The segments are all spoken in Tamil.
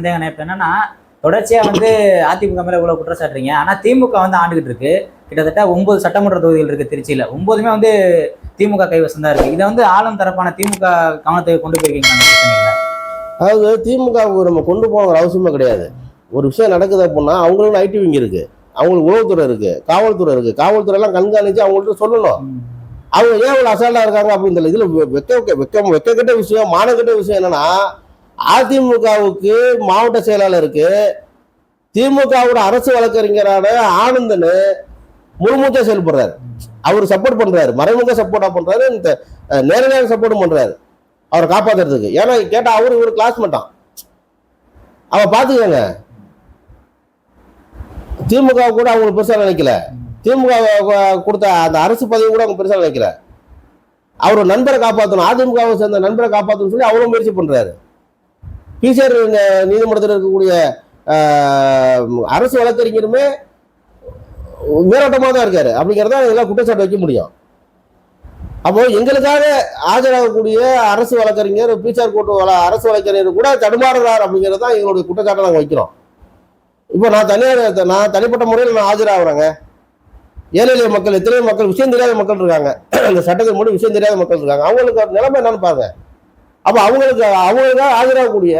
சந்தேகம் இப்ப என்னன்னா தொடர்ச்சியா வந்து அதிமுக மேல இவ்வளவு குற்றம் சாட்டுறீங்க ஆனா திமுக வந்து ஆண்டுகிட்டு இருக்கு. கிட்டத்தட்ட ஒன்பது சட்டமன்ற தொகுதிகள் இருக்கு திருச்சியில. ஒன்பதுமே வந்து திமுக கைவசம் தான் இருக்கு. இதை வந்து ஆளும் தரப்பான திமுக கவனத்தை கொண்டு போயிருக்கீங்க அந்த பிரச்சனைகளை? அதாவது திமுகவுக்கு நம்ம கொண்டு போகணுங்கிற அவசியமே கிடையாது. ஒரு விஷயம் நடக்குது அப்படின்னா அவங்களுக்கு ஐடி விங்க இருக்கு. அவங்களுக்கு உளவுத்துறை இருக்கு. காவல்துறை இருக்கு. காவல்துறை எல்லாம் கண்காணிச்சு அவங்கள்ட்ட சொல்லணும். அவங்க ஏன் இவ்வளவு அசால்ட்டா இருக்காங்க அப்படின்னு இதுல வெக்க வெக்க வெக்க வெக்கக்கெட்ட விஷயம் மானக்கெட்ட விஷயம் என்னன்னா அதிமுகவுக்கு மாவட்ட செயலாளருக்கு திமுகவோட அரசு வழக்கறிஞரான ஆனந்தன் முழுமூச்சா செயல்படுறாரு அவர் சப்போர்ட் பண்றாரு. மறைமுக சப்போர்ட்டா பண்றாரு. இந்த நேரடியாக சப்போர்ட் பண்றாரு. அவரை காப்பாத்துறதுக்கு. ஏன்னா கேட்டா அவரு இவர் கிளாஸ்மேட்டான் அவ பாத்துக்கோங்க. திமுக கூட அவங்களுக்கு பெருசா நினைக்கல. திமுக கொடுத்த அந்த அரசு பதவி கூட அவங்க பெருசா நினைக்கல. அவர் நண்பரை காப்பாற்றணும் அதிமுகவை சேர்ந்த நண்பரை காப்பாற்றணும்னு சொல்லி அவரும் முயற்சி பண்றாரு. பிசிஆர் நீதிமன்றத்தில் இருக்கக்கூடிய அரசு வழக்கறிஞருமே மேலோட்டமாக தான் இருக்காரு. அப்படிங்கிறத இதெல்லாம் குற்றச்சாட்டு வைக்க முடியும். அப்போ எங்களுக்காக ஆஜராகக்கூடிய அரசு வழக்கறிஞர் பிசிஆர் கோர்ட்டு வழ அரசு வழக்கறிஞர் கூட தடுமாறுறார் அப்படிங்கிறது தான் எங்களுடைய குற்றச்சாட்டை நாங்கள் வைக்கிறோம். இப்போ நான் தனியார் நான் தனிப்பட்ட முறையில் நான் ஆஜராகிறேங்க. ஏழை எளிய மக்கள் எத்தனையோ மக்கள் விஷயம் தெரியாத மக்கள் இருக்காங்க. அந்த சட்டத்தின் மூலம் விஷயம் தெரியாத மக்கள் இருக்காங்க. அவங்களுக்கு ஒரு நிலைமை என்னன்னு பாருங்க. அப்போ அவங்களுக்கு அவங்களுக்காக ஆஜராகக்கூடிய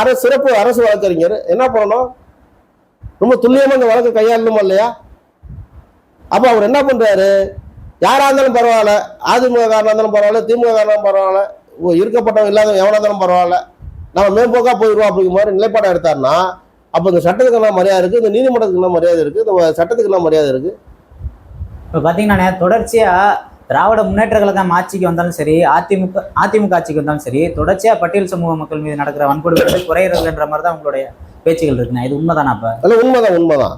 அரசு சிறப்பு அரசு வழக்கறிஞர். என்ன பண்ணணும்? ரொம்ப துல்லியமா இந்த வழக்கை கையாளணுமா இல்லையா? அப்போ அவர் என்ன பண்றாரு? யாரா இருந்தாலும் பரவாயில்ல. அதிமுக காரணம் இருந்தாலும் பரவாயில்ல. திமுக காரணம் பரவாயில்ல. இருக்கப்பட்டவங்க இல்லாத எவனாக இருந்தாலும் பரவாயில்ல. நம்ம மேம்போக்காக போயிடுவோம் அப்படிங்கிற மாதிரி நிலைப்பாடம் எடுத்தார்னா அப்போ இந்த சட்டத்துக்கு என்ன மரியாதை இருக்கு? இந்த நீதிமன்றத்துக்கு என்ன மரியாதை இருக்கு? இந்த சட்டத்துக்கு என்ன மரியாதை இருக்கு? இப்போ பார்த்தீங்கன்னா தொடர்ச்சியா திராவிட முன்னேற்ற கழகம் ஆட்சிக்கு வந்தாலும் சரி அதிமுக அதிமுக ஆட்சிக்கு வந்தாலும் சரி தொடர்ச்சியாக பட்டியல் சமூக மக்கள் மீது நடக்கிற வன்கொடுமை குறையிறதுன்ற மாதிரி தான் உங்களுடைய பேச்சுகள் இருக்குண்ணா. இது உண்மைதானா அப்போ? இல்லை உண்மைதான் உண்மைதான்.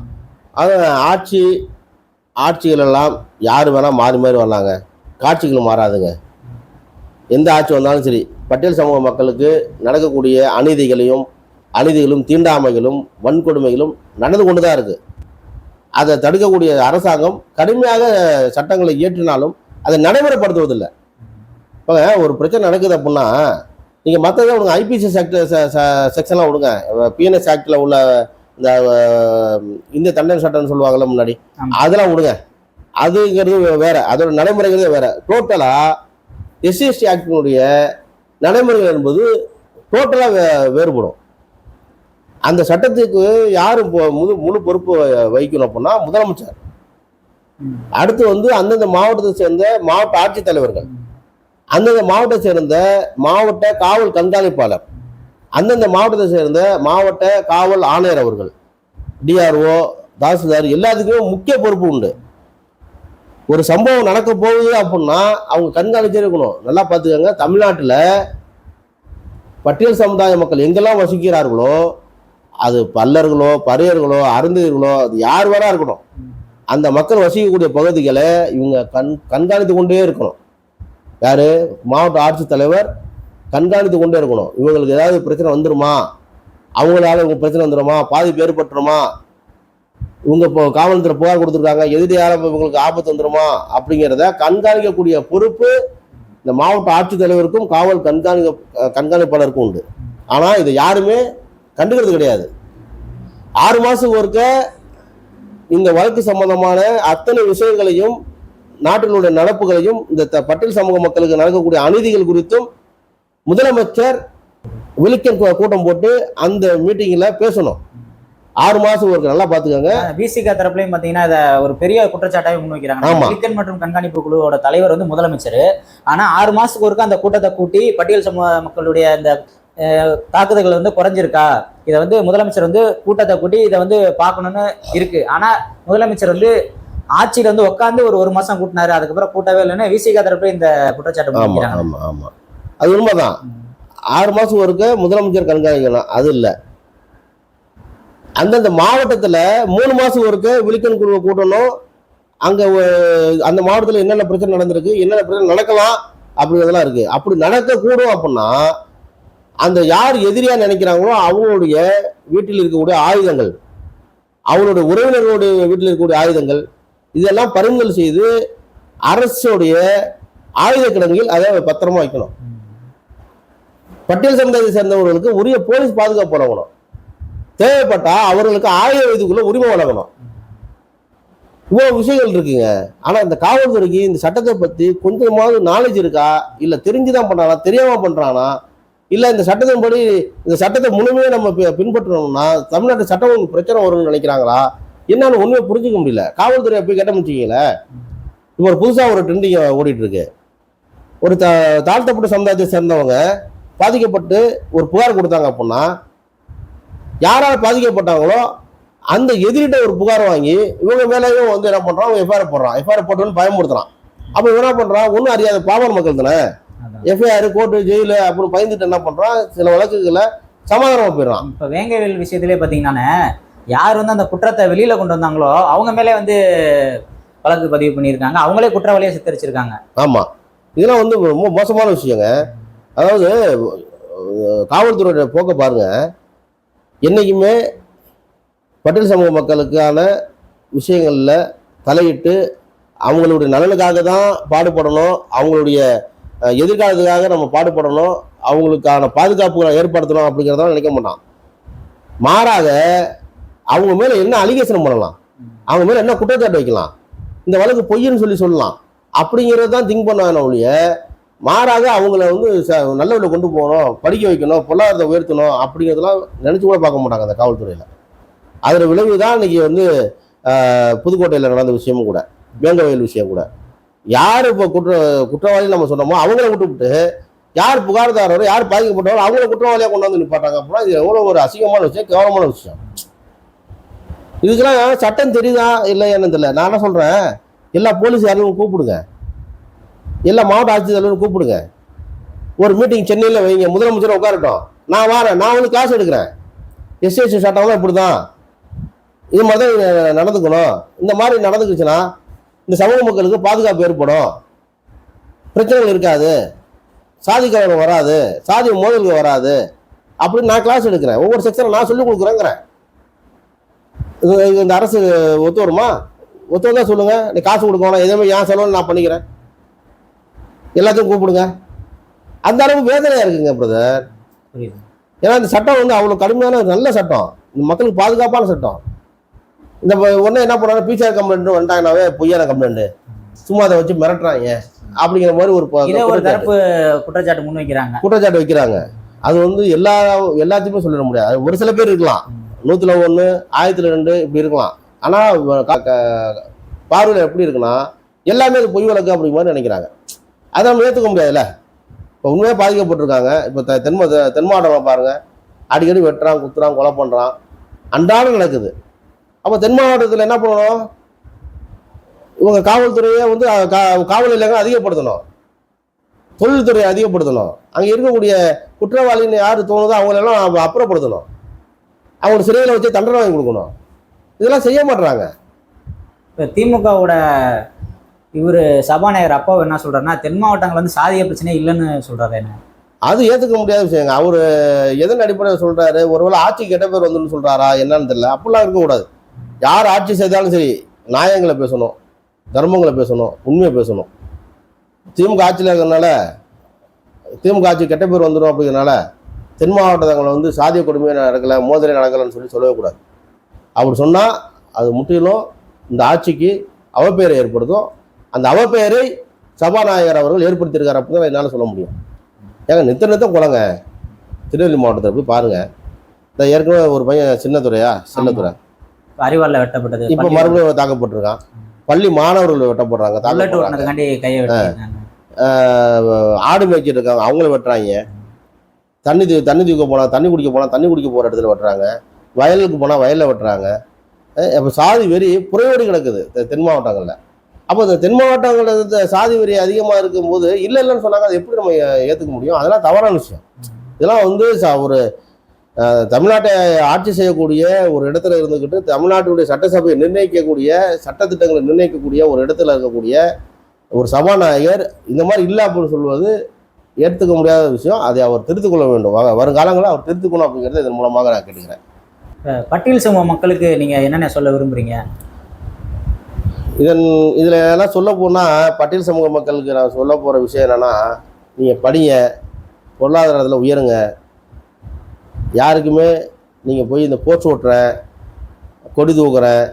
அது ஆட்சி ஆட்சிகள் எல்லாம் யார் வேணால் மாறி மாறி வரலாங்க காட்சிகள் மாறாதுங்க. எந்த ஆட்சி வந்தாலும் சரி பட்டியல் சமூக மக்களுக்கு நடக்கக்கூடிய அநீதிகளையும் அநீதிகளும் தீண்டாமைகளும் வன்கொடுமைகளும் நடந்து கொண்டு தான் இருக்குது அதை தடுக்கக்கூடிய அரசாங்கம் கடுமையாக சட்டங்களை இயற்றினாலும் அதை நடைமுறைப்படுத்துவதில்லை. இப்போ ஒரு பிரச்சனை நடக்குது அப்படின்னா நீங்கள் மற்றதை விடுங்க. ஐபிசி செக்டர் செக்ஷன்லாம் விடுங்க. பிஎன்எஸ் ஆக்டில் உள்ள இந்த அஹ், இந்திய தண்டனை சட்டம்னு சொல்லுவாங்கல்ல முன்னாடி. அதெல்லாம் விடுங்க. அதுங்கிறது வேற. அதோட நடைமுறைகளே வேற. டோட்டலா எஸ்சிஎஸ்டி ஆக்டினுடைய நடைமுறைகள் என்பது டோட்டலா வேறுபடும். அந்த சட்டத்துக்கு யாரு முழு முழு பொறுப்பு வகிக்கணும் அப்படின்னா முதலமைச்சர். அடுத்து வந்து அந்தந்த மாவட்டத்தை சேர்ந்த மாவட்ட ஆட்சித்தலைவர்கள் அந்தந்த மாவட்டத்தை சேர்ந்த மாவட்ட காவல் கண்காணிப்பாளர் அந்தந்த மாவட்டத்தை சேர்ந்த மாவட்ட காவல் ஆணையர் அவர்கள் டிஆர்ஓ தாசில்தார் எல்லாத்துக்குமே முக்கிய பொறுப்பு உண்டு. ஒரு சம்பவம் நடக்க போகுது அப்படின்னா அவங்க கண்காணிச்சே இருக்கணும். நல்லா பார்த்துக்கோங்க தமிழ்நாட்டில் பட்டியல் சமுதாய மக்கள் எங்கெல்லாம் வசிக்கிறார்களோ அது பல்லர்களோ பறையர்களோ அருந்தர்களோ அது யார் வேணா இருக்கணும் அந்த மக்கள் வசிக்கக்கூடிய பகுதிகளை இவங்க கண் கண்காணித்து கொண்டே இருக்கணும். யார்? மாவட்ட ஆட்சித்தலைவர் கண்காணித்து கொண்டே இருக்கணும். இவங்களுக்கு ஏதாவது பிரச்சனை வந்துருமா? அவங்களால இவங்க பிரச்சனை வந்துடுமா பாதிப்பு ஏற்பட்டுருமா? இவங்க இப்போ காவல்துறை புகார் கொடுத்துருக்காங்க. எதிரியால இவங்களுக்கு ஆபத்து வந்துடுமா அப்படிங்கிறத கண்காணிக்கக்கூடிய பொறுப்பு இந்த மாவட்ட ஆட்சித்தலைவருக்கும் காவல் கண்காணிக்க கண்காணிப்பாளருக்கும் உண்டு. ஆனால் இதை யாருமே கண்டுக்கிறது கிடையாது. ஆறு மாதம் ஒருக்க இந்த வழக்கு சம்பந்தமான அத்தனை விஷயங்களையும் நாட்டினுடைய நடப்புகளையும் இந்த பட்டியல் சமூக மக்களுக்கு நடக்கக்கூடிய அநீதிகள் குறித்தும் முதலமைச்சர் விழிக்கன் கூட்டம் போட்டு அந்த மீட்டிங்கில் பேசணும். ஆறு மாதம் ஒருக்க நல்லா பார்த்துக்கோங்க. பிசிக தரப்புலையும் பாத்தீங்கன்னா இதை ஒரு பெரிய குற்றச்சாட்டாவே முன்வைக்கிறாங்க. விழித்தல் மற்றும் கண்காணிப்பு குழுவோட தலைவர் வந்து முதலமைச்சர். ஆனா ஆறு மாசத்துக்கு ஒருக்க அந்த கூட்டத்தை கூட்டி பட்டியல் சமூக மக்களுடைய இந்த தாக்குதல்கள் வந்து குறைஞ்சிருக்கா? இதை வந்து முதலமைச்சர் வந்து கூட்டத்தை கூட்டி இதை வந்து பார்க்கணும்னு இருக்கு. ஆனா முதலமைச்சர் வந்து ஆட்சியில வந்து உட்காந்து ஒரு ஒரு மாசம் கூட்டினாரு. அதுக்கப்புறம் கூட்டவே இல்லைன்னு விசிக தரப்புல இந்த குற்றச்சாட்டு ஆமா முன்வைக்கிறாங்க. ஆமா ஆமா. அது உண்மைதான். ஆறு மாசம் ஒருக்க முதலமைச்சர் கண்காணிக்கலாம் அது இல்லை. அந்தந்த மாவட்டத்துல மூணு மாசம் ஒருக்க விழிக்கன் குழுவை கூட்டணும். அங்க அந்த மாவட்டத்துல என்னென்ன பிரச்சனை நடந்திருக்கு என்னென்ன பிரச்சனை நடக்கலாம் அப்படிங்கிறதெல்லாம் இருக்கு. அப்படி நடக்கக்கூடும் அப்படின்னா அந்த யார் எதிரியா நினைக்கிறாங்களோ அவங்களுடைய வீட்டில் இருக்கக்கூடிய ஆயுதங்கள் அவங்களுடைய உறவினர்களுடைய வீட்டில் இருக்கக்கூடிய ஆயுதங்கள் இதெல்லாம் பறிமுதல் செய்து அரசுடைய ஆயுத கிடங்கில் அதை பத்திரமா வைக்கணும். பட்டியல் சமுதாயத்தை சேர்ந்தவர்களுக்கு உரிய போலீஸ் பாதுகாப்பு வழங்கணும். தேவைப்பட்டா அவர்களுக்கு ஆயுத வயதுக்குள்ள உரிமை வழங்கணும். இவ்வளவு விஷயங்கள் இருக்குங்க. ஆனா இந்த காவல்துறைக்கு இந்த சட்டத்தை பத்தி கொஞ்சமாவது நாலேஜ் இருக்கா? இல்ல தெரிஞ்சுதான் பண்றானா? தெரியாம பண்றானா? இல்லை இந்த சட்டத்தின்படி இந்த சட்டத்தை முழுமையாக நம்ம பின்பற்றணும்னா தமிழ்நாட்டு சட்டம் ஒன்று பிரச்சனை வரும்னு நினைக்கிறாங்களா? என்னன்னு ஒன்றுமே புரிஞ்சுக்க முடியல. காவல்துறையை போய் கேட்ட முடிச்சிங்களே இப்போ ஒரு புதுசாக ஒரு ட்ரெண்டிங் ஓடிட்டு இருக்கு ஒரு த தாழ்த்தப்பட்ட சமுதாயத்தை சேர்ந்தவங்க பாதிக்கப்பட்டு ஒரு புகார் கொடுத்தாங்க அப்படின்னா யாரால் பாதிக்கப்பட்டாங்களோ அந்த எதிரிட்ட ஒரு புகார் வாங்கி இவங்க மேலேயும் வந்து என்ன பண்றான்? எஃப்ஐஆர் போடுறான். எஃப்ஐஆர் போட்டோன்னு பயமுறுத்துறான். அப்போ இவன் என்ன பண்ணுறான் ஒன்றும் அறியாத பாமர மக்கள் தானே? எஃப்ஐஆர் கோர்ட்டு ஜெயிலு அப்புறம் பயந்துட்டு என்ன பண்றான்? சில வழக்குகளை சமாதானமா போயிடுறான். இப்ப வேங்கவேல் விஷயத்திலே பாத்தீங்கன்னா யார் வந்து அந்த குற்றத்தை வெளியில கொண்டு வந்தாங்களோ அவங்க மேலே வந்து வழக்கு பதிவு பண்ணியிருக்காங்க. அவங்களே குற்றவாளியை சித்தரிச்சிருக்காங்க. ஆமா. இதெல்லாம் வந்து ரொம்ப மோசமான விஷயங்க. அதாவது காவல்துறையோட போக்க பாருங்க. என்னைக்குமே பட்டியல் சமூக மக்களுக்கான விஷயங்கள்ல தலையிட்டு அவங்களுடைய நலனுக்காக தான் பாடுபடணும். அவங்களுடைய எதிர்காலத்துக்காக நம்ம பாடுபடணும். அவங்களுக்கான பாதுகாப்புகளை ஏற்படுத்தணும் அப்படிங்கிறதெல்லாம் நினைக்க மாட்டான். மாறாக அவங்க மேல என்ன அலிகேஷன் பண்ணலாம்? அவங்க மேல என்ன குற்றச்சாட்டு வைக்கலாம்? இந்த வழக்கு பொய்ன்னு சொல்லி சொல்லலாம். அப்படிங்கிறது தான் திங்க் பண்ண ஒழிய மாறாக அவங்கள வந்து ச- நல்ல வழியில் கொண்டு போகணும் படிக்க வைக்கணும் பொருளாதாரத்தை உயர்த்தணும் அப்படிங்கிறதெல்லாம் நினச்சி கூட பார்க்க மாட்டாங்க அந்த காவல்துறையில். அதில் விளைவு தான் இன்னைக்கு வந்து புதுக்கோட்டையில் நடந்த விஷயமும் கூட வேங்கவயல் விஷயம் கூட. யார் இப்போ குற்ற குற்றவாளி நம்ம சொன்னோமோ அவங்கள விட்டுவிட்டு யார் புகார்தாரரோ யார் பாதிக்கப்பட்டவரோ அவங்கள குற்றவாளியாக கொண்டு வந்து நிப்பாட்டாங்க அப்படின்னா இது எவ்வளோ ஒரு அசிங்கமான விஷயம் கேவலமான விஷயம். இதுக்கெல்லாம் சட்டம் தெரியுதா இல்லையான்னு தெரியல. நான் என்ன சொல்கிறேன் எல்லா போலீஸ் யாரும் கூப்பிடுங்க. எல்லா மாவட்ட ஆட்சித்தலைவரும் கூப்பிடுங்க. ஒரு மீட்டிங் சென்னையில் வைங்க. முதலமைச்சர் உட்காரட்டும். நான் வரேன். நான் வந்து கிளாஸ் எடுக்கிறேன். எஸ்எஸ்சி சட்டம்லாம் இப்படி தான் இது மாதிரி தான் நடந்துக்கணும். இந்த மாதிரி நடந்துக்குச்சுன்னா இந்த சமூக மக்களுக்கு பாதுகாப்பு ஏற்படும். பிரச்சனைகள் இருக்காது. சாதி கலவரம் வராது. சாதி மோதல்கள் வராது. அப்படின்னு நான் கிளாஸ் எடுக்கிறேன். ஒவ்வொரு செக்ஷனை நான் சொல்லிக் கொடுக்குறேங்கிறேன். இது இந்த அரசு ஒத்து வருமா? ஒத்து வந்தா சொல்லுங்க. நீ காசு கொடுக்கணும் எதுவுமே என் செலவு நான் பண்ணிக்கிறேன்? எல்லாத்தையும் கூப்பிடுங்க. அந்த அளவுக்கு வேதனையா இருக்குங்க பிரதர் ஏன்னா இந்த சட்டம் வந்து அவ்வளோ கடுமையான நல்ல சட்டம். இந்த மக்களுக்கு பாதுகாப்பான சட்டம். இந்த உடனே என்ன பண்ணுறாங்க பிசிஆர் கம்ப்ளைண்ட் வந்துட்டாங்கனாவே பொய்யான கம்ப்ளைண்ட் சும்மா அதை வச்சு மிரட்டுறாங்க. அப்படிங்கிற மாதிரி ஒரு ஒரு தரப்பு குற்றச்சாட்டு முன் வைக்கிறாங்க. குற்றச்சாட்டு வைக்கிறாங்க. அது வந்து எல்லா எல்லாத்தையுமே சொல்லிட முடியாது. ஒரு சில பேர் இருக்கலாம். நூற்றுல ஒன்று ஆயிரத்துல ரெண்டு இப்படி இருக்கலாம். ஆனால் பார்வையில் எப்படி இருக்குன்னா எல்லாமே அது பொய் வழக்கு அப்படிங்கிற மாதிரி நினைக்கிறாங்க. அதை நம்ம ஏற்றுக்க முடியாதுல்ல. இப்போ உண்மையாக பாதிக்கப்பட்டிருக்காங்க. இப்போ தென் மா- தென் மாவட்டங்களை பாருங்க. அடிக்கடி வெட்டுறான் குத்துறான் கொலை பண்ணுறான் அன்றாடம் நடக்குது. அப்போ தென் மாவட்டத்தில் என்ன பண்ணணும்? இவங்க காவல்துறையை வந்து காவல் நிலையங்களை அதிகப்படுத்தணும். தொழில்துறையை அதிகப்படுத்தணும். அங்கே இருக்கக்கூடிய குற்றவாளின்னு யார் தோணுதோ அவங்களெல்லாம் அப்புறப்படுத்தணும். அவங்க சிறையில் வச்சு தண்டனை வாங்கி கொடுக்கணும். இதெல்லாம் செய்ய மாட்றாங்க. இப்ப திமுகவோட இவரு சபாநாயகர் அப்பா என்ன சொல்றாருன்னா தென் மாவட்டங்கள் வந்து சாதிய பிரச்சனை இல்லைன்னு சொல்றாரு என்ன? அது ஏற்றுக்க முடியாத விஷயங்க. அவர் எதன் அடிப்படையில் சொல்றாரு? ஒருவேளை ஆட்சி கெட்ட பேர் வந்துன்னு சொல்றாரா? என்னன்னு தெரியல. அப்படிலாம் இருக்கக்கூடாது. யார் ஆட்சி செய்தாலும் சரி நியாயங்களை பேசணும் தர்மங்களை பேசணும் உண்மையை பேசணும். திமுக ஆட்சியில் இருக்கிறதுனால திமுக ஆட்சி கெட்ட பேர் வந்துடும் அப்படிங்கிறனால தென் மாவட்டங்களை வந்து சாதிய கொடுமையை நடக்கலை மோதலை நடக்கலைன்னு சொல்லி சொல்லவே கூடாது. அப்படி சொன்னால் அது முற்றிலும் இந்த ஆட்சிக்கு அவப்பெயரை ஏற்படுத்தும். அந்த அவப்பெயரை சபாநாயகர் அவர்கள் ஏற்படுத்தியிருக்கார் அப்படின்னு தான் என்னால் சொல்ல முடியும். ஏங்க நித்த நித்தம் குளங்க. திருநெல்வேலி மாவட்டத்தில் போய் பாருங்கள் இந்த ஏற்கனவே ஒரு பையன் சின்னத்துறையா? சின்னத்துறை. அறிவாளில் வெட்டப்பட்டது. இப்போ மறுபடியும் தாக்கப்பட்டிருக்கான். பள்ளி மாணவர்கள் வெட்டப்படுறாங்க கையை ஆஹ் ஆடு மேய்ச்சிட்டு இருக்காங்க அவங்கள வெட்டுறாங்க. தண்ணி தண்ணி தூக்க போனால் தண்ணி குடிக்க போனால் தண்ணி குடிக்க போகிற இடத்துல வெட்டுறாங்க. வயலுக்கு போனால் வயலில் வெட்டுறாங்க. இப்போ சாதி வெறி புறையோடி கிடக்குது தென் மாவட்டங்களில். அப்போ இந்த தென் மாவட்டங்களில் இந்த சாதி வெறி அதிகமாக இருக்கும்போது இல்லை இல்லைன்னு சொன்னாங்க அதை எப்படி நம்ம ஏற்றுக்க முடியும்? அதெல்லாம் தவறான விஷயம். இதெல்லாம் வந்து ஒரு தமிழ்நாட்டை ஆட்சி செய்யக்கூடிய ஒரு இடத்துல இருந்துக்கிட்டு தமிழ்நாட்டுடைய சட்டசபையை நிர்ணயிக்கக்கூடிய சட்டத்திட்டங்களை நிர்ணயிக்கக்கூடிய ஒரு இடத்துல இருக்கக்கூடிய ஒரு சபாநாயகர் இந்த மாதிரி இல்லை அப்படின்னு சொல்வது ஏற்றுக்க முடியாத விஷயம். அதை அவர் திருத்திக் கொள்ள வேண்டும். வருங்காலங்களில் அவர் திருத்திக்கணும் அப்படிங்கிறத இதன் மூலமாக நான் கேட்டுக்கிறேன். பட்டியல் சமூக மக்களுக்கு நீங்க என்னென்ன சொல்ல விரும்புறீங்க? இதன் இதில் எல்லாம் சொல்ல போனால் பட்டியல் சமூக மக்களுக்கு நான் சொல்ல போகிற விஷயம் என்னென்னா நீங்கள் படிங்க பொருளாதாரத்தில் உயருங்க யாருக்குமே நீங்கள் போய் இந்த போஸ்ட் ஓட்டுறேன் கொடி தூக்குறேன்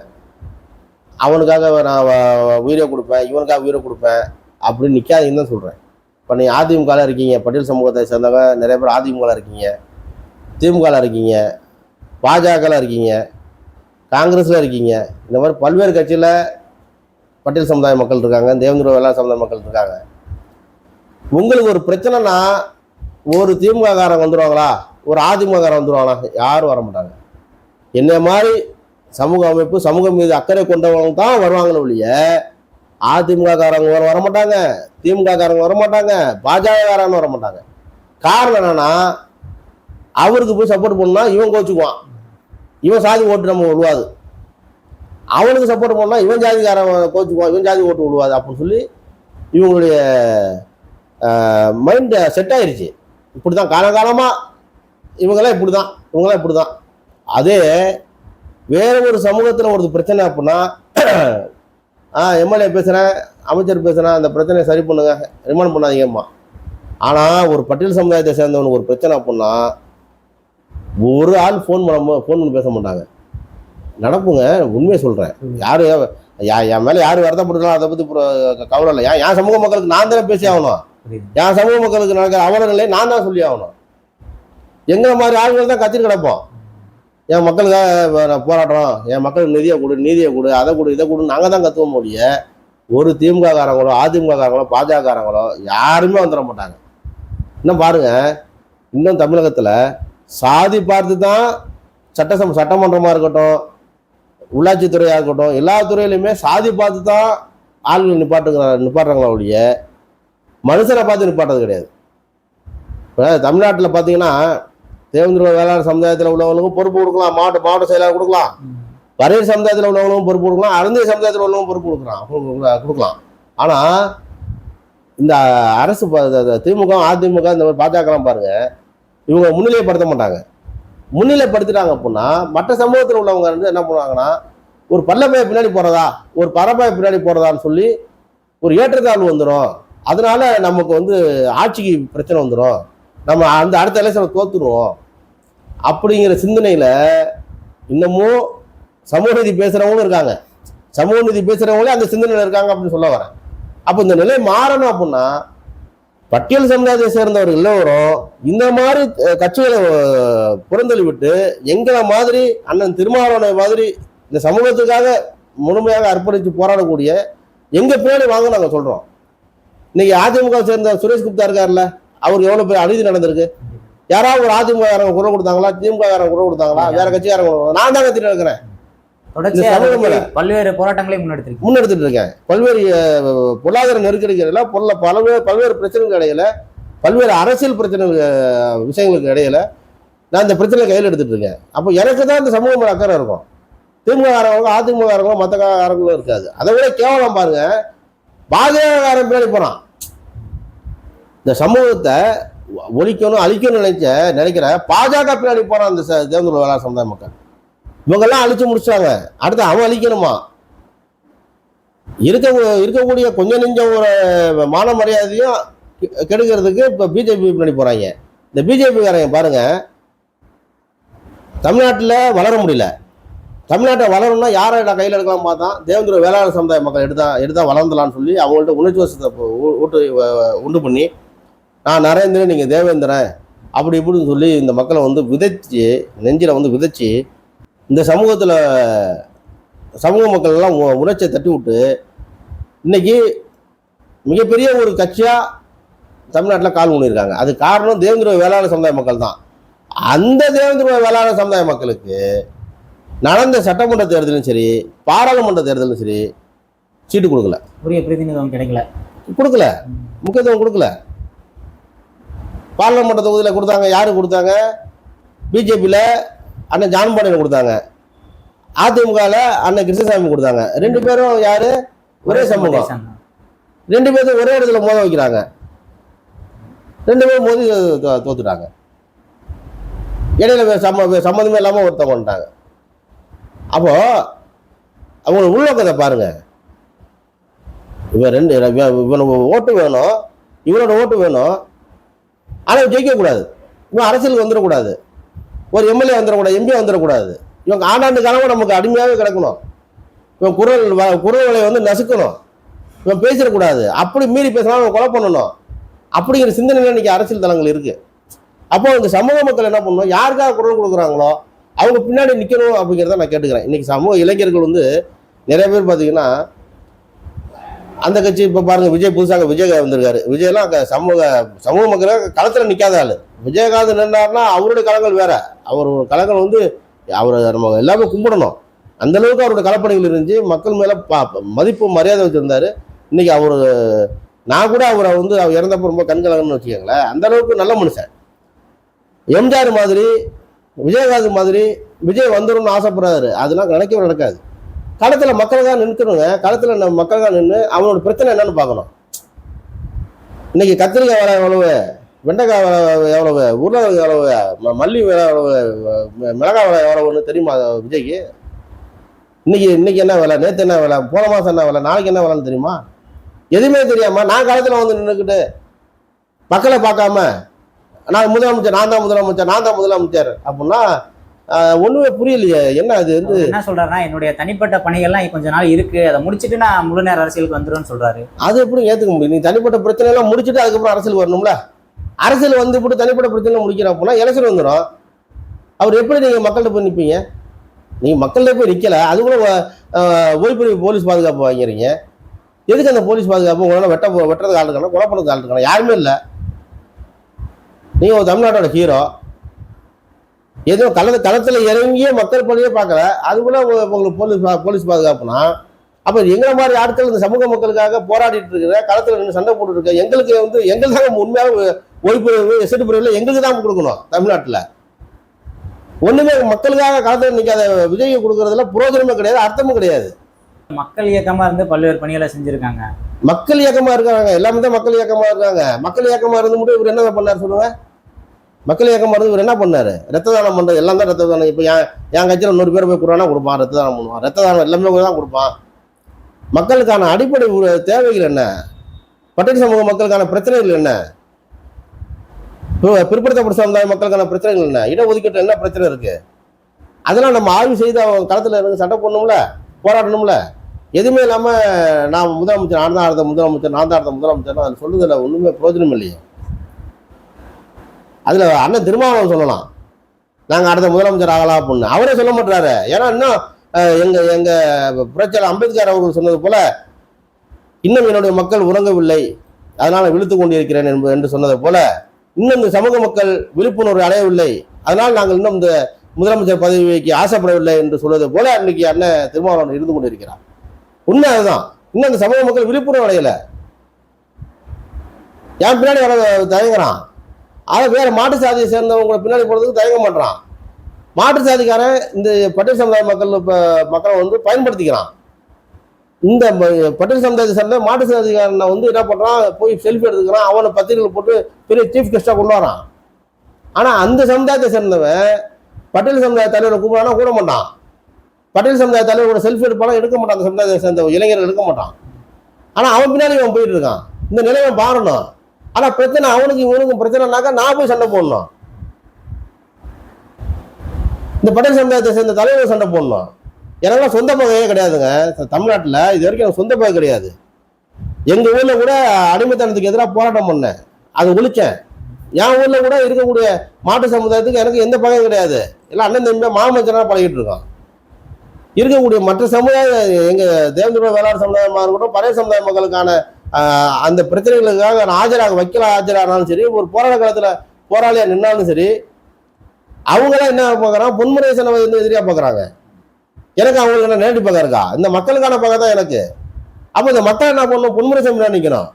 அவனுக்காக நான் உயிரை கொடுப்பேன் இவனுக்காக உயிரை கொடுப்பேன் அப்படின்னு நிற்காதீங்கன்னு தான் சொல்கிறேன் இப்போ நீ அதிமுகவில் இருக்கீங்க பட்டியல் சமூகத்தை சேர்ந்தவங்க நிறைய பேர் அதிமுகவில் இருக்கீங்க திமுகவில் இருக்கீங்க பாஜகவில் இருக்கீங்க காங்கிரஸில் இருக்கீங்க. இந்த மாதிரி பல்வேறு கட்சியில் பட்டியல் சமுதாய மக்கள் இருக்காங்க தேவேந்திர வேளா சமுதாய மக்கள் இருக்காங்க. உங்களுக்கு ஒரு பிரச்சனைனா ஒரு திமுககாரங்க வந்துடுவாங்களா ஒரு அதிமுககாரன் வந்துடுவாங்களா யாரும் வர மாட்டாங்க. என்ன மாதிரி சமூக அமைப்பு சமூகம் மீது அக்கறை கொண்டவங்க தான் வருவாங்களே ஒழிய அதிமுககாரங்க வர வர மாட்டாங்க திமுககாரங்க வர மாட்டாங்க பாஜககாரங்க வர மாட்டாங்க. காரணம் என்னன்னா அவருக்கு போய் சப்போர்ட் பண்ணா இவன் கோச்சுக்குவான். இவன் சாதி ஓட்டு நம்ம விழுவாது அவனுக்கு சப்போர்ட் பண்ணா இவன் ஜாதிக்காரன் கோச்சுக்குவான் இவன் ஜாதி ஓட்டு விழுவாது அப்படின்னு சொல்லி இவங்களுடைய மைண்ட் செட் ஆயிருச்சு. இப்படி தான் காலங்காலமாக இவங்கெல்லாம் இப்படி தான் இவங்கெல்லாம் இப்படி தான் அதே வேற ஒரு சமூகத்தில் ஒரு பிரச்சனை அப்படின்னா ஆ எம்எல்ஏ பேசுகிறேன் அமைச்சர் பேசுகிறேன் அந்த பிரச்சனையை சரி பண்ணுங்க ரிமாண்ட் பண்ணாதீங்கம்மா. ஆனால் ஒரு பட்டியல் சமுதாயத்தை சேர்ந்தவனுக்கு ஒரு பிரச்சனை அப்படின்னா ஒரு ஆள் ஃபோன் பண்ண ஃபோன் பண்ணி பேச மாட்டாங்க. நடப்புங்க உண்மையை சொல்கிறேன் யார் யா என் மேலே யார் வருத்தப்பட்டுக்கலாம் அதை பற்றி கவலை இல்லை. ஏன் என் சமூக மக்களுக்கு நான் தானே பேசி ஆகணும்? என் சமூக மக்களுக்கு நடக்கிற அவலநிலையை நான் தான் சொல்லி ஆகணும். எங்களை மாதிரி ஆளுங்கள் தான் கத்திட்டு கிடப்போம். என் மக்களுக்காக நான் போராடுறோம். என் மக்களுக்கு நிதியை கொடு நீதியை கொடு அதை கொடு இதை கொடு நாங்கள் தான் கத்துவோம் முடிய ஒரு திமுக காரங்களோ அதிமுக காரங்களோ பாஜக காரங்களோ யாருமே வந்துட மாட்டாங்க. இன்னும் பாருங்க இன்னும் தமிழகத்தில் சாதி பார்த்து தான் சட்டசம் சட்டமன்றமாக இருக்கட்டும் உள்ளாட்சித்துறையாக இருக்கட்டும் எல்லா துறையிலையுமே சாதி பார்த்து தான் ஆளுநர் நிப்பாட்டுங்கிற நிப்பாட்டுறாங்களா ஒழிய மனுஷனை பார்த்து நிப்பாட்டுறது கிடையாது. இப்போ தமிழ்நாட்டில் பார்த்தீங்கன்னா தேவேந்திர வேளாண் சமுதாயத்தில் உள்ளவங்களுக்கும் பொறுப்பு கொடுக்கலாம். மாவட்ட மாவட்ட செயலாளர் கொடுக்கலாம். வரையர் சமுதாயத்தில் உள்ளவங்களுக்கும் பொறுப்பு கொடுக்கலாம். அருந்தைய சமுதாயத்தில் உள்ளவங்க பொறுப்பு கொடுக்கலாம். கொடுக்கலாம், ஆனால் இந்த அரசு இந்த திமுக அதிமுக இந்த மாதிரி பாஜகலாம் பாருங்க இவங்க முன்னிலைப்படுத்த மாட்டாங்க. முன்னிலைப்படுத்திட்டாங்க அப்படின்னா மற்ற சமூகத்தில் உள்ளவங்க வந்து என்ன பண்ணுவாங்கன்னா ஒரு பல்லப்பைய பின்னாடி போகிறதா ஒரு பரப்பாய பின்னாடி போகிறதான்னு சொல்லி ஒரு ஏற்றத்தாழ்வு வந்துடும் அதனால நமக்கு வந்து ஆட்சிக்கு பிரச்சனை வந்துடும் நம்ம அந்த அடுத்த எலெக்ஷனை தோத்துருவோம். அப்படிங்கிற சிந்தனையில இன்னமும் சமூக நீதி பேசுறவங்களும் இருக்காங்க. சமூக நீதி பேசுறவங்களே அந்த சிந்தனையில இருக்காங்க அப்படின்னு சொல்ல வரேன். அப்போ இந்த நிலை மாறணும் அப்படின்னா பட்டியல் சமுதாயத்தை சேர்ந்தவர்கள் எல்லோரும் இந்த மாதிரி கட்சிகளை புறந்தள்ளி விட்டு எங்களை மாதிரி அண்ணன் திருமாவளவனை மாதிரி இந்த சமூகத்துக்காக முழுமையாக அர்ப்பணித்து போராடக்கூடிய எங்க பேரை வாங்க நாங்கள் சொல்றோம். இன்னைக்கு அதிமுக சேர்ந்த சுரேஷ் குப்தா இருக்கார்ல அவருக்கு எவ்வளவு பேர் அநீதி நடந்திருக்கு? யாராவது ஒரு அதிமுக காரங்க குரல் கொடுத்தாங்களா? திமுக காரங்க குரல் கொடுத்தாங்களா? வேற கட்சிக்காரங்க? நான் தான் கத்திட்டு இருக்கிறேன். பல்வேறு போராட்டங்களையும் முன்னெடுத்திருக்கீங்க முன்னெடுத்துட்டு இருக்கேன். பல்வேறு பொருளாதார நெருக்கடிகள் பொருள பல்வேறு பல்வேறு பிரச்சனைகளுக்கு இடையில பல்வேறு அரசியல் பிரச்சனை விஷயங்களுக்கு இடையில நான் இந்த பிரச்சனை கையில் எடுத்துட்டு இருக்கேன். அப்போ எனக்கு தான் இந்த சமூக மேல அக்கறை இருக்கும். திமுக காரங்களும் அதிமுக காரங்களும் மற்ற காரங்களும் இருக்காது. அதை விட கேவலம் பாருங்க. பாஜக காரன் பின்னாடி போறான். இந்த சமூகத்தை ஒழிக்கணும் அழிக்கணும்னு நினைச்ச நினைக்கிற பாஜக பின்னாடி போறான் அந்த தேவந்தூர் வேளாண் சமுதாய மக்கள். இவங்கெல்லாம் அழிச்சு முடிச்சாங்க அடுத்து அவன் அழிக்கணுமா? இருக்க இருக்கக்கூடிய கொஞ்ச நெஞ்ச ஒரு மான மரியாதையும் கெ- கெடுக்கிறதுக்கு இப்போ பிஜேபி பின்னாடி போறாங்க. இந்த பிஜேபிக்காரங்க பாருங்க. தமிழ்நாட்டில் வளர முடியல. தமிழ்நாட்டை வளரணும்னா யாரை நான் கையில் எடுக்கலாம் பார்த்தா தேவேந்திர வேளாண் சமுதாய மக்கள் எடுத்தா எடுத்தா வளர்ந்தலான்னு சொல்லி அவங்கள்ட்ட உணர்ச்சி வசத்தை ஊட்டு உண்டு பண்ணி நான் நரேந்திரன் நீங்கள் தேவேந்திரன் அப்படி இப்படின்னு சொல்லி இந்த மக்களை வந்து விதைச்சு நெஞ்சில் வந்து விதைச்சு இந்த சமூகத்தில் சமூக மக்கள் எல்லாம் உ- உணர்ச்சியை தட்டி விட்டு இன்னைக்கு மிகப்பெரிய ஒரு கட்சியாக தமிழ்நாட்டில் கால் ஊனியிருக்காங்க அது காரணம் தேவேந்திர வேளாண் சமுதாய மக்கள் தான். அந்த தேவேந்திர வேளாண் சமுதாய மக்களுக்கு நடந்த சட்டமன்ற தேர்தலும் சரி பாராளுமன்ற தேர்தலும் சரி சீட்டு கொடுக்கல. உரிய பிரதிநிதித்துவம் கிடைக்கல. கொடுக்கல. முக்கியத்துவம் கொடுக்கல. பாராளுமன்ற தொகுதியில் கொடுத்தாங்க. யாரு கொடுத்தாங்க? பிஜேபியில் அண்ணன் ஜான் பாண்டியன் கொடுத்தாங்க. அதிமுகவில் அண்ணன் கிருஷ்ணசாமி கொடுத்தாங்க. ரெண்டு பேரும் யாரு? ஒரே சமூகம். ரெண்டு பேரும் ஒரே இடத்துல மோத வைக்கிறாங்க. ரெண்டு பேரும் மோதி தோத்துட்டாங்க. இடையில சம்ம சம்மந்தமே இல்லாமல் ஒருத்தவங்க வந்துட்டாங்க. அப்போ அவங்களோட உள்நோக்கத்தை பாருங்க. இவன் ரெண்டு இவன் இவனுக்கு ஓட்டு வேணும். இவனோட ஓட்டு வேணும். ஆனால் ஜெயிக்கக்கூடாது இன்னும் அரசியலுக்கு வந்துடக்கூடாது. ஒரு எம்எல்ஏ வந்துடக்கூடாது எம்பி வந்துடக்கூடாது. இவங்க ஆண்டாண்டு காலமாக நமக்கு அடிமையாகவே கிடக்கணும். இவன் குரல் வ- குரல் வலையை வந்து நசுக்கணும். இவன் பேசிடக்கூடாது. அப்படி மீறி பேசினா அவன் கொலை பண்ணணும். அப்படிங்கிற சிந்தனையில் இன்னைக்கு அரசியல் தளங்கள் இருக்கு. அப்போ இந்த சமூக மக்கள் என்ன பண்ணணும்? யாருக்காக குரல் கொடுக்குறாங்களோ அவங்க பின்னாடி நிற்கணும் அப்படிங்கிறத நான் கேட்டுக்கிறேன். இன்னைக்கு சமூக இளைஞர்கள் வந்து நிறைய பேர் பார்த்தீங்கன்னா அந்த கட்சி இப்போ பாருங்க விஜய் புதுசாக விஜய் வந்திருக்காரு. விஜய்லாம் சமூக சமூக மக்கள் களத்தில் நிற்காத ஆள். விஜயகாந்த் நின்றாருன்னா அவருடைய களங்கள் வேற. அவர் கலங்கள் களங்கள் வந்து அவரை நம்ம எல்லாமே கும்பிடணும். அந்த அளவுக்கு அவருடைய களப்பணிகள் இருந்துச்சு. மக்கள் மேலே பா- மதிப்பு மரியாதை வச்சுருந்தார். இன்னைக்கு அவர் நான் கூட அவரை வந்து அவர் இறந்தப்போ ரொம்ப கண்கலங்கன்னு வச்சுக்கோங்களேன். அந்த அளவுக்கு நல்ல மனுஷன். எம்ஜிஆர் மாதிரி விஜயகாந்த் மாதிரி விஜய் வந்துடும் ஆசைப்படுறாரு. அதெல்லாம் நினைக்கவே நடக்காது. களத்துல மக்களுக்காக நிற்கணுங்க களத்தில் நம்ம தான் நின்று அவனோட பிரச்சனை என்னன்னு பார்க்கணும். இன்னைக்கு கத்திரிக்காய் விலை எவ்வளவு? வெண்டைக்காய் விலை எவ்வளவு? உருளைக்கிழங்கு எவ்வளவு? ம- மல்லி விலை எவ்வளவு? மிளகாய் விலை எவ்வளவுன்னு தெரியுமா விஜய்க்கு? இன்னைக்கு இன்னைக்கு என்ன விலை? நேற்று என்ன விலை? போன மாதம் என்ன விலை? நாளைக்கு என்ன விலைன்னு தெரியுமா? எதுவுமே தெரியாம நான் காலத்தில் வந்து நின்றுக்கிட்டு மக்களை பார்க்காம நான் முதலமைச்சர் நான் தான் முதலமைச்சர் நான் தான் முதலமைச்சர் அப்படின்னா ஒண்ணுமே புரியலையே. என்ன அது வந்து? என்ன சொல்றாருன்னா என்னுடைய தனிப்பட்ட பணிகள்லாம் கொஞ்ச நாள் இருக்கு. அதை முடிச்சிட்டு நான் முழு நேர அரசியலுக்கு வந்துருவேன்னு சொல்றாரு. அது எப்படி ஏத்துக்க முடியும்? நீ தனிப்பட்ட பிரச்சனை எல்லாம் முடிச்சுட்டு அதுக்கப்புறம் அரசியல் வரணும்ல? அரசியல் வந்து இப்படி தனிப்பட்ட பிரச்சனை முடிக்கிற அப்படின்னா எலெக்ஷன் வந்துடும் அவர் எப்படி நீங்க மக்கள்கிட்ட போய் நிப்பீங்க? நீங்க மக்கள்கிட்ட போய் நிக்கல. அது கூட ஆஹ், ஓய்வு போலீஸ் பாதுகாப்பு வாங்கிறீங்க. எதுக்கு அந்த போலீஸ் பாதுகாப்பு? உங்களால வெட்ட வெட்டுறதுக்கு ஆள் இருக்கணும் கொலை பண்ணுறதுக்கு ஆள் இருக்கணும் யாருமே இல்லை. நீங்க ஒரு தமிழ்நாட்டோட ஹீரோ ஏதோ கள களத்துல இறங்கிய மக்கள் பணியே பார்க்கல. அதுக்குள்ள உங்க- உங்களுக்கு போலீஸ் போலீஸ் பாதுகாப்புனா அப்ப எங்களை மாதிரி ஆட்கள் இந்த சமூக மக்களுக்காக போராடிட்டு இருக்கிற களத்துல நின்று சண்டை போட்டு இருக்க எங்களுக்கு வந்து எங்களுக்கு தான் உண்மையாக ஓய்வு எசட்டு பிரிவில் எங்களுக்கு தான் கொடுக்கணும் தமிழ்நாட்டுல. ஒண்ணுமே மக்களுக்காக களத்துல நிக்காத விஜய் கொடுக்கறதுல புரோஜனமே கிடையாது அர்த்தமும் கிடையாது. மக்கள் இயக்கமா இருந்து பல்வேறு பணிகளை செஞ்சிருக்காங்க. மக்கள் இயக்கமா இருக்காங்க எல்லாமே தான் மக்கள் இயக்கமா இருக்காங்க மக்கள் இயக்கமா இருந்து மட்டும் இவர் என்ன பண்ணாரு சொல்லுங்க? மக்கள் இயக்கம் இருந்து இவர் என்ன பண்ணாரு? ரத்த தானம் பண்றது எல்லாம் தான் ரத்த தானம் இப்போ என் என் கட்சியில் நூறு பேர் போய் கொடுறானா கொடுப்பான் ரத்த தானம் பண்ணுவான். ரத்த தானம் எல்லாமே தான் கொடுப்பான். மக்களுக்கான அடிப்படை தேவைகள் என்ன? பட்டியல் சமூக மக்களுக்கான பிரச்சனைகள் என்ன? பிற்படுத்தப்பட்ட சமுதாய மக்களுக்கான பிரச்சனைகள் என்ன? இடஒதுக்கீட்டு என்ன பிரச்சனை இருக்கு? அதெல்லாம் நம்ம ஆய்வு செய்து அவங்க களத்தில் இருந்து சட்டை போடணும்ல? போராடணும்ல? எதுவுமே இல்லாமல் நான் முதலமைச்சர் நான் தான் முதலமைச்சர் நான் தான் அடுத்த முதலமைச்சர் அது சொல்லுதில்ல ஒன்றுமே பிரயோஜனம் இல்லையே. அதில் அண்ணன் திருமாவளவன் சொல்லலாம். நாங்கள் அடுத்த முதலமைச்சர் ஆகலாம் அப்படின்னு அவரே சொல்ல மாட்டாரு ஏன்னா இன்னும் எங்கள் எங்கள் புரட்சியாளர் அம்பேத்கர் அவர்கள் சொன்னது போல இன்னும் என்னுடைய மக்கள் உறங்கவில்லை. அதனால் விழுத்து கொண்டிருக்கிறேன் என்பது என்று சொன்னது போல இன்னும் இந்த சமூக மக்கள் விழிப்புணர்வு அடையவில்லை. அதனால் நாங்கள் இன்னும் இந்த முதலமைச்சர் பதவிக்கு ஆசைப்படவில்லை என்று சொல்வது போல அன்னைக்கு அண்ணன் திருமாவளவன் இருந்து கொண்டிருக்கிறார். உண்மை அதுதான். இன்னும் அந்த சமூக மக்கள் விழிப்புணர்வு அடையல. என் பின்னாடி வர தயங்குறான். அதை வேறு மாட்டு சாதியை சேர்ந்தவங்க பின்னாடி போகிறதுக்கு தயங்க மாட்டான் மாட்டு சாதிக்காரன் இந்த பட்டியல் சமுதாய மக்கள் இப்போ மக்களை வந்து பயன்படுத்திக்கிறான். இந்த பட்டியல் சமுதாயத்தை சேர்ந்த மாட்டு சாதிக்காரனை வந்து என்ன பண்ணுறான் போய் செல்ஃபி எடுத்துக்கிறான். அவனை பத்திரிகையில் போட்டு பெரிய சீஃப் கெஸ்ட்டாக கொண்டு வரான். ஆனால் அந்த சமுதாயத்தை சேர்ந்தவன் பட்டியல் சமுதாய தலைவரை கூப்பிடானா கூட மாட்டான். பட்டியல் சமுதாய தலைவரோட செல்ஃபி எடுப்பாலும் எடுக்க மாட்டான். அந்த சமுதாயத்தை சேர்ந்த இளைஞர்கள் எடுக்க மாட்டான். ஆனால் அவன் பின்னாடி அவன் போயிட்டு இருக்கான். இந்த நிலையை பாருணும் ஆனா பிரச்சனை அவனுக்கு இவனுக்கும் பிரச்சனைனாக்கா நான் போய் சண்டை போடணும் இந்த பட்டியல் சமுதாயத்தை சேர்ந்த தலைவர் சண்டை போடணும் எனக்கெல்லாம் சொந்த பகையே கிடையாதுங்க. தமிழ்நாட்டில் இது வரைக்கும் எனக்கு சொந்த பகை கிடையாது. எங்கள் ஊரில் கூட அடிமைத்தனத்துக்கு எதிராக போராட்டம் பண்ணேன். அதை ஒழிச்சேன். என் ஊரில் கூட இருக்கக்கூடிய மாட்டு சமுதாயத்துக்கு எனக்கு எந்த பகையும் கிடையாது. எல்லாம் அண்ணன் தம்பியாக மாமச்சனாக பழகிட்டு இருக்கோம் இருக்கக்கூடிய மற்ற சமுதாயம் எங்கள் தேவந்திர வேளாண் சமுதாயமாக இருக்கட்டும் பழைய சமுதாய மக்களுக்கான அந்த பிரச்சனைகளுக்காக நான் ஆஜராக வைக்கல ஆஜரானாலும் சரி ஒரு போராட்ட காலத்தில் போராளியாக நின்னாலும் சரி அவங்களாம் என்ன பார்க்குறாங்க? செலவு வந்து எதிரியாக பார்க்குறாங்க. எனக்கு அவங்களுக்கு என்ன நேரடி பக்கம் இருக்கா? இந்த மக்களுக்கான பக்கம் தான் எனக்கு. அப்போ இந்த மக்கள் என்ன பண்ணணும்? பொன்முறைசன் முன்னாடி நிற்கணும்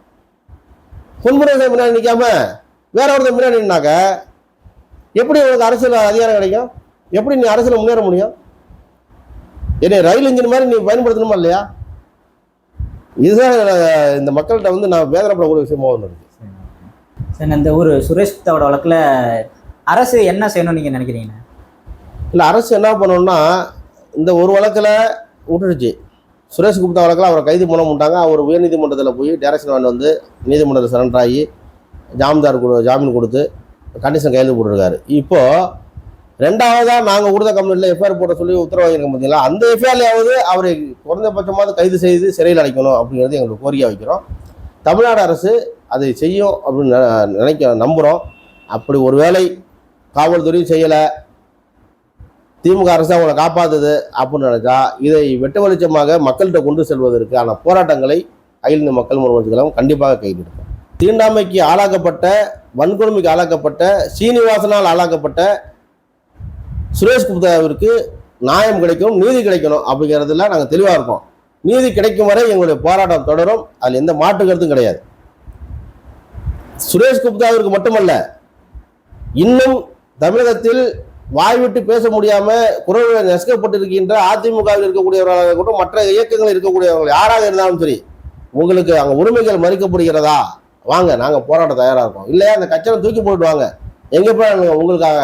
பொன்முறைசன் முன்னாடி நிற்காம வேற ஒருத்தர் முன்னாடி நின்னாக்க எப்படி உங்களுக்கு அரசியல் அதிகாரம் கிடைக்கும்? எப்படி நீ அரசியல் முன்னேற முடியும்? என்னை ரயில் இன்ஜின் மாதிரி நீ பயன்படுத்தணுமா இல்லையா? இதுதான் இந்த மக்கள்கிட்ட வந்து நான் வேதனைப்படக்கூடிய விஷயமா ஒன்று இருக்கு. சரி இந்த ஒரு சுரேஷ் குப்தாவோட வழக்குல அரசு என்ன செய்யணும்னு நீங்க நினைக்கிறீங்க? இல்லை அரசு என்ன பண்ணணும்னா இந்த ஒரு வழக்கில் விட்டுடுச்சு. சுரேஷ் குப்தா வழக்கில் அவரை கைது பண்ண மாட்டாங்க. அவர் உயர்நீதிமன்றத்தில் போய் டைரக்ஷன் வாங்கி வந்து நீதிமன்றத்தில் சரண்டர் ஆகி ஜாமீன்தார் கொடு ஜாமீன் கொடுத்து கண்டிஷன் கையெழுத்து போட்டிருக்காரு. இப்போ ரெண்டாவதா நாங்கள் கொடுத்த கம்பெனியில் எஃப்ஐஆர் போட சொல்லி உத்தரவு முடியல பார்த்தீங்களா அந்த எஃப்ஐஆர்லையாவது அவரை குறைந்தபட்சமாவது கைது செய்து சிறையில் அடைக்கணும் அப்படிங்கிறது எங்களுக்கு கோரிக்கை வைக்கிறோம். தமிழ்நாடு அரசு அதை செய்யும் அப்படின்னு நெ- நினைக்க நம்புகிறோம் அப்படி ஒருவேளை காவல்துறையும் செய்யலை திமுக அரசு அவங்களை காப்பாத்துது அப்படின்னு நினைச்சா இதை வெட்ட வெளிச்சமாக மக்கள்கிட்ட கொண்டு செல்வதற்கான போராட்டங்களை அகில இந்திய மக்கள் முன்னேற்றங்களும் கண்டிப்பாக கைவிடுக்கும் தீண்டாமைக்கு ஆளாக்கப்பட்ட வன்கொடுமைக்கு ஆளாக்கப்பட்ட சீனிவாசனால் ஆளாக்கப்பட்ட சுரேஷ் குப்தாவிற்கு நியாயம் கிடைக்கும் நீதி கிடைக்கணும் அப்படிங்கிறதுல நாங்கள் தெளிவாக இருக்கோம். நீதி கிடைக்கும் வரை எங்களுடைய போராட்டம் தொடரும். அதில் எந்த மாற்று கருத்தும் கிடையாது. சுரேஷ் குப்தாவிற்கு மட்டுமல்ல இன்னும் தமிழகத்தில் வாய் விட்டு பேச முடியாம குரல் நெசுக்கப்பட்டிருக்கின்ற அதிமுகவில் இருக்கக்கூடியவர்களாக இருக்கட்டும் மற்ற இயக்கங்கள் இருக்கக்கூடியவர்கள் யாராக இருந்தாலும் சரி உங்களுக்கு அங்கே உரிமைகள் மறுக்கப்படுகிறதா? வாங்க நாங்கள் போராட்ட தயாராக இருக்கோம். இல்லையா? அந்த கச்சனை தூக்கி போட்டு வாங்க. எங்கே போய் உங்களுக்காக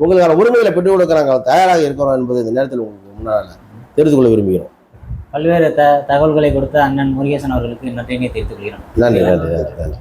உங்களுக்கான உரிமைகளை பெற்றுக் கொடுக்க நாங்கள் தயாராக இருக்கிறோம் என்பது இந்த நேரத்தில் உங்களுக்கு முன்னால் தெரிந்து கொள்ள விரும்புகிறோம். பல்வேறு த தகவல்களை கொடுத்த அண்ணன் முருகேசன் அவர்களுக்கு நன்றியினை தெரிவித்துக் கொள்கிறோம். நன்றி நன்றி நன்றி நன்றி.